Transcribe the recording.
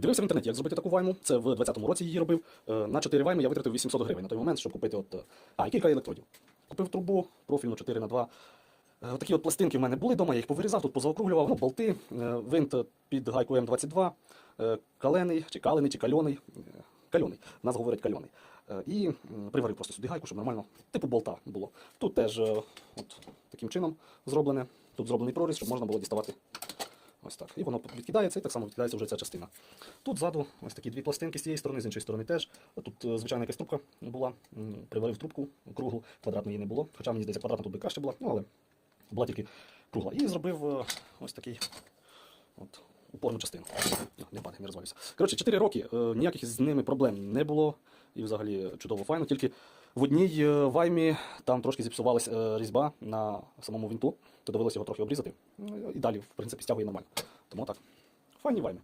Дивився в інтернеті, як зробити таку вайму. Це в 20-му році її робив. Е, На 4 вайми я витратив 800 гривень на той момент, щоб купити от. е, А, кілька електродів. Купив трубу профільну 4 на 2 Е, Такі от пластинки в мене були вдома, я їх повирізав, тут позаокруглював, ну, болти, винт під гайку М22, е, калений, чи калений, чи кальоний. Кальоний, нас говорять кальоний. І приварив просто сюди гайку, щоб нормально, типу болта було. Тут теж от таким чином зроблене. Тут зроблений проріз, щоб можна було діставати ось так. І воно відкидається, і так само відкидається вже ця частина. Тут ззаду ось такі дві пластинки з цієї сторони, з іншої сторони теж. Тут е, звичайна якась трубка була, приварив трубку круглу, квадратної не було. Хоча мені здається, квадратна тут би краще була, ну але була тільки кругла. І зробив е, ось такий от, упорну частину. Не падає, не розвалюється. Коротше, 4 роки е, ніяких з ними проблем не було. І взагалі чудово файно. Тільки в одній е, ваймі там трошки зіпсувалась е, різьба на самому вінту, то довелося його трохи обрізати. Ну, І далі, в принципі, стягує нормально. Тому так. Файні вайми.